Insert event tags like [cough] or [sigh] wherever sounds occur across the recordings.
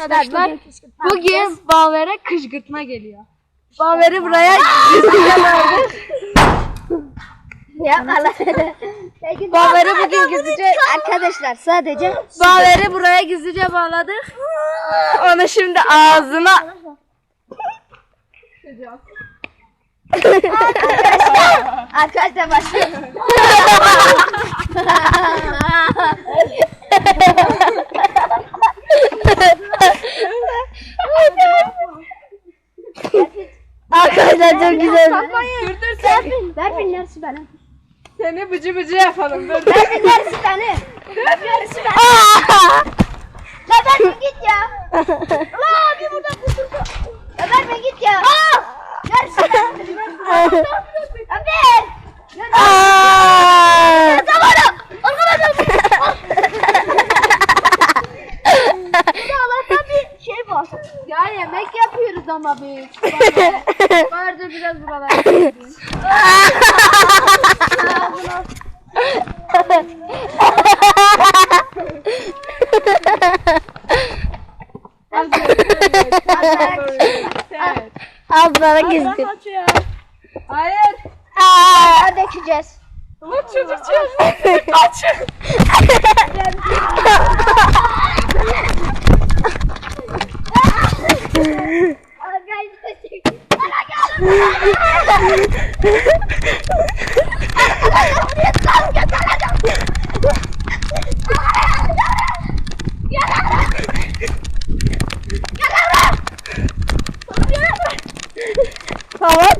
arkadaşlar. Bugün Baver'e kışkırtma geliyor. Baver'i buraya [laughs] aldık. Baver'i bugün gizlice Arkadaşlar sadece Baver'i buraya gizlice bağladık. Onu şimdi ağzına arkadaşlar başlayalım. [laughs] Arkadaşlar çok güzel. Dur dur sen. Ver bin neresi benim. Seni bıcı bıcı yapalım. Dur. Ver bin neresi benim. Ver bin neresi benim. [laughs] La ver bin git ya. La abi burada kusurdu. Ya ver bin git ya. Neresi benim. Ya ver. Aa! Ya zamanı. Arkadaşlar. [laughs] Ya Allah'tan bir şey var. Ya yemek yapıyoruz ama biz. [laughs] Vardır biraz buralar. Ablara gizli. Kaçıyor. Hayır. Aa, dökeceğiz. Bu çocuk çocuk. Kaçın. [laughs] Tamam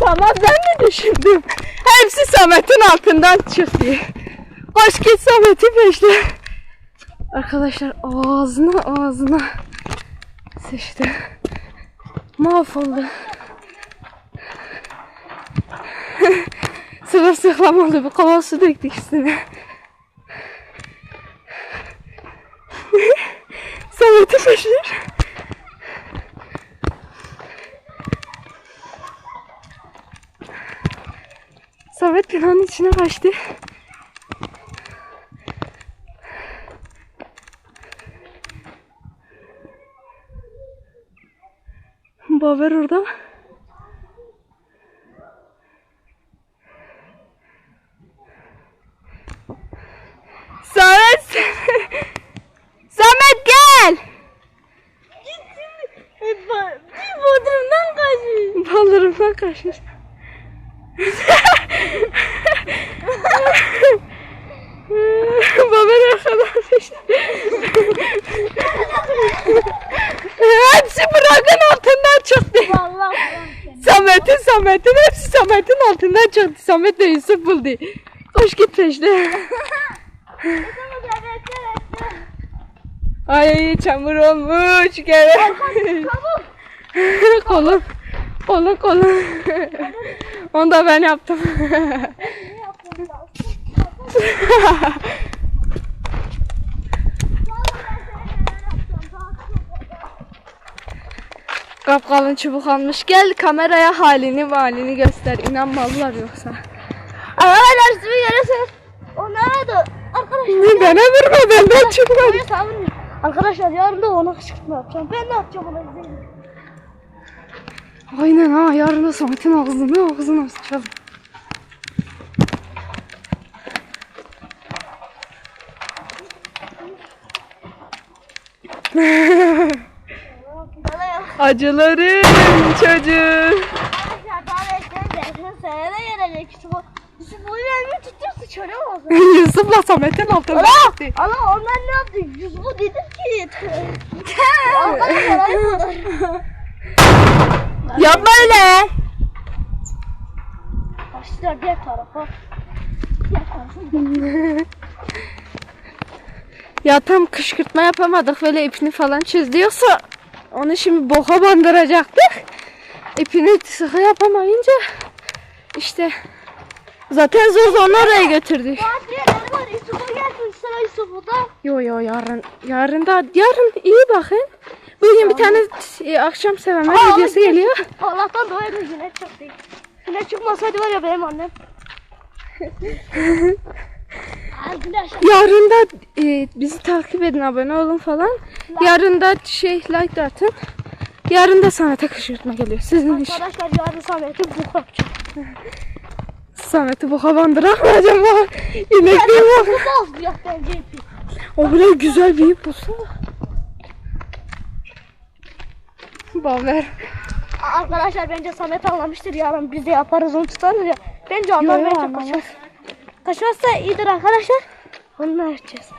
tamam ben mi düşündüm? Hepsi Samet'in altından çıktı. Hoş git Samet'i peşle. Arkadaşlar ağzına ağzına sıçtı. Mahvoldu. Sırılsıklam oldu. Bir kova su döktük üstüne. Samet'i peşler. Samet binanın içine kaçtı. Baver orada. Samet! Samet gel! Bir bodrumdan kaçmış. Bodrumdan kaçmış. Babanın arkadaşı. hepsi bırakın altından çıktı. Samet'in Samet'in hepsi Samet'in altından çıktı. Samet de Yusuf buldu. Koş git peşle. Ay çamur olmuş gel. kolum. Kolum kolum. Onu da ben yaptım. Kapkalın çubuk almış. Gel kameraya halini halini göster. İnanmalılar yoksa. Arkadaşlar sizi görürseniz onlara da arkadaşlar Bana vurma benden savunun. Arkadaşlar yarın da ona kışkırtma yapacağım. Ben ne yapacağım ona izleyin. Aynen ha yarın da Samet'in ağzını ağzına sıçalım. Acıların çocuğu. Yusuf'la Samet'in altında çıktı. Ama onlar ne yaptı? Yusuf'u dedim ki. Arkadaşlar hayır. [laughs] Yapma öyle. Başlar diğer tarafa. Diğer tarafa. [laughs] Ya tam kışkırtma yapamadık böyle ipini falan çözdü yoksa onu şimdi boka bandıracaktık. İpini sıkı yapamayınca işte zaten zor zor oraya götürdük. Yo yo yarın yarın da yarın iyi bakın. Bugün bir tane e, akşam sevme Aa, videosu geliyor. [laughs] Allah'tan dolayı da yine çıktı. Yine çıkmasaydı var ya benim annem. [laughs] Yarın da e, bizi takip edin, abone olun falan. Yarın da şey like de atın. Yarın da Samet'e kışkırtma geliyor. Sizin iş. Arkadaşlar yarın Samet'i bu yapacağım. [laughs] Samet'i bu havandırak mı acaba? İnek değil mi? O bile güzel bir ip bulsana. Baver. Arkadaşlar bence Samet anlamıştır yarın biz de yaparız onu tutarız ya. Bence onlar Yo, yo, bence kaçmaz. Kaçmazsa iyidir arkadaşlar. Onu yapacağız.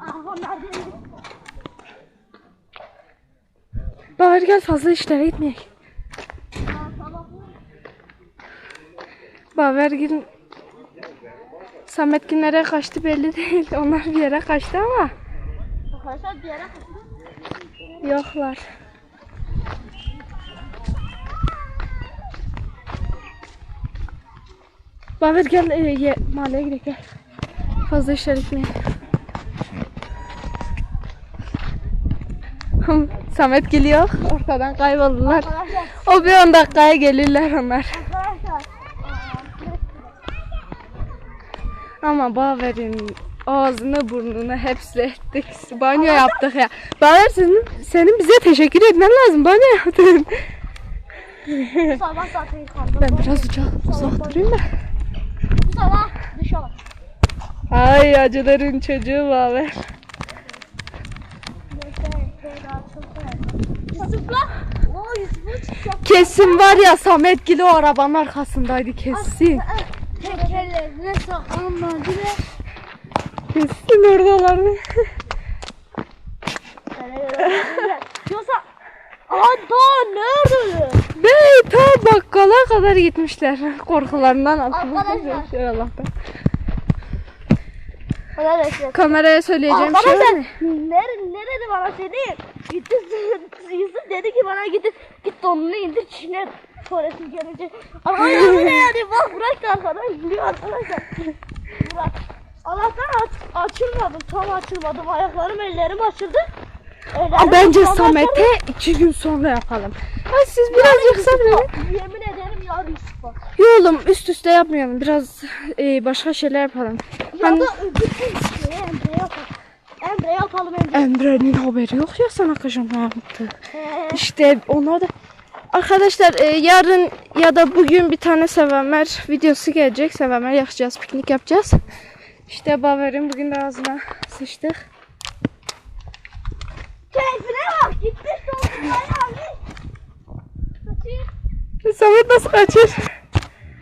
Ah. Baver gel fazla işlere gitmeyek. Baver gel. Samet nereye kaçtı belli değil. Onlar bir yere kaçtı ama Arkadaşlar bir yere kaçtı. yoklar. Baver gel e, ye, mahalleye gidelim gel. Fazla işler gitmeyelim. [laughs] Samet geliyor. Ortadan kayboldular. O bir 10 dakikaya gelirler onlar. Ama Baver'in ağzını burnunu hepsi ettik. Banyo yaptık ya. Baver senin, senin bize teşekkür etmen lazım. Banyo yaptın. Ben biraz uzak, uzak durayım da. Sabah dışarı. Ay acıların çocuğu Baver. Yusuf'la. Çıkacak. Kesin var ya Samet Gili o arabanın arkasındaydı kesin. Tekerlerine saklanmadı ve Kesin oradalar. [laughs] Yoksa Aa nerede? Ve ta bakkala kadar gitmişler. [laughs] Korkularından Arkadaşlar. Şey Allah'tan. Arkadaşlar. Kameraya söyleyeceğim şey var Arkadaşlar mı? nere, nerede bana söyleyeyim. Gitti [laughs] Yusuf dedi ki bana gidip git donunu indir içine tuvaletin gelince. Arkadaşlar bu ne yani bak bırak da arkadan gidiyor arkadaşlar. Bırak. Allah'tan aç, açılmadım tam açılmadım ayaklarım ellerim açıldı. Ama bence. Samet'e iki gün sonra yapalım. Ha, siz birazcık sabredin. Yemin ederim yarın Yusuf'a. Yo oğlum üst üste yapmayalım. Biraz e, başka şeyler yapalım. Ya Hani da bütün işte Emre yapalım. Emre yapalım Emre. Emre'nin haberi yok ya sana kışın ne yaptı. İşte ona da Arkadaşlar e, yarın ya da bugün bir tane Sevenler videosu gelecek. Sevenler yakacağız, piknik yapacağız. İşte Baver'in bugün de ağzına sıçtık. Gitti sonra yani. Kaçıyor. Samet nasıl kaçır?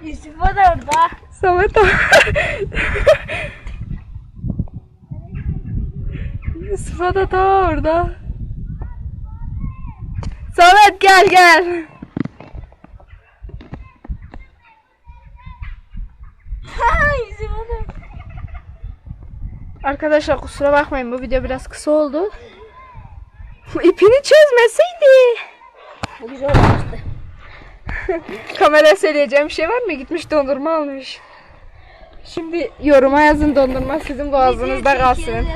Yusuf'a da orada. Samet Yusuf'a da ta orada. Samet gel gel. Ha Yusuf'a da. Arkadaşlar kusura bakmayın bu video biraz kısa oldu. İpini çözmeseydi. Güzel olmuştu. [laughs] Kameraya söyleyeceğim bir şey var mı? Gitmiş dondurma almış. Şimdi yoruma yazın dondurma sizin boğazınızda kalsın.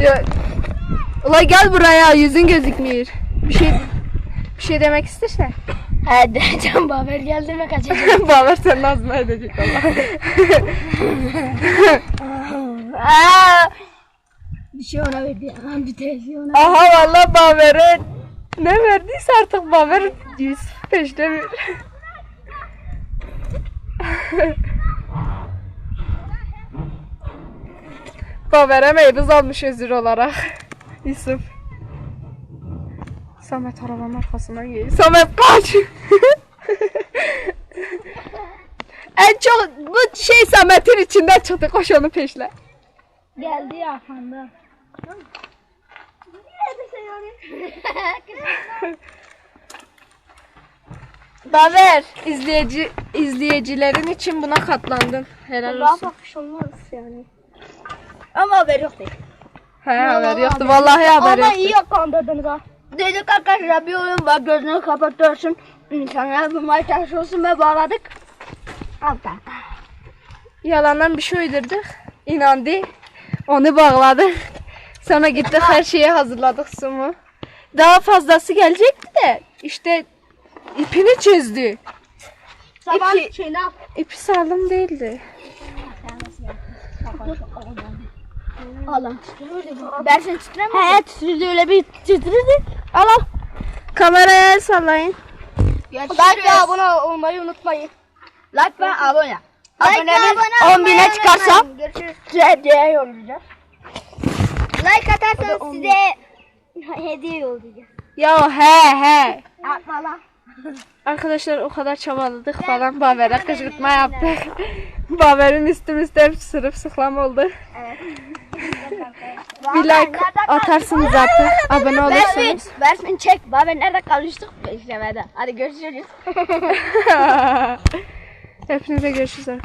Ya, Ula gel buraya yüzün gözükmüyor. Bir şey bir şey demek istersen. Hadi can Baber geldi ve kaçacak. [laughs] Bağlar senin ağzına edecek Allah. [laughs] Bir şey ona verdi ya. Bir telefon ona. Aha valla Baver'e ne verdiyse artık Baver yüz peşte bir. [laughs] Baver'e meybuz almış özür olarak. Yusuf. Samet arabanın arkasına geliyor. Samet kaç. [laughs] en çok bu şey Samet'in içinden çıktı koş onu peşle. Geldi ya fanda. [laughs] Baver izleyici izleyicilerin için buna katlandın. Helal Daha olsun. bakış olmaz yani. Ama haber yok değil. He haber yoktu. Vallahi haber Ama yoktu. iyi yakandırdınız ha. Dedik arkadaşlar bir oyun var gözünü kapatıyorsun. İnsanlar bulmaya çalışıyorsun ve bağladık. Altta. Yalandan bir şey uydurduk. İnandı. Onu bağladık. Sonra gittik her şeyi hazırladık sumu. Daha fazlası gelecekti de işte ipini çözdü. sabah İpi- al. İpi sağlam değildi. Allah. Dersin titremiyor. He titredi öyle bir titredi. Al al. Kameraya el sallayın. Like ve abone olmayı unutmayın. Like ve abone. Abonemiz 10 bine çıkarsa size hediye yollayacağız. Like atarsanız size [laughs] hediye yollayacağız. Ya he he. Atma lan. Arkadaşlar o kadar çabaladık falan Baver'e kışkırtma yaptık. [laughs] Baver'in üstüm üstü hep sırıp sıklam oldu. [laughs] Bir like atarsınız zaten. Abone olursanız. Versin, versin çek. Baba nerede kalmıştık? Beklemede. Hadi görüşürüz. Hepinize görüşürüz arkadaşlar.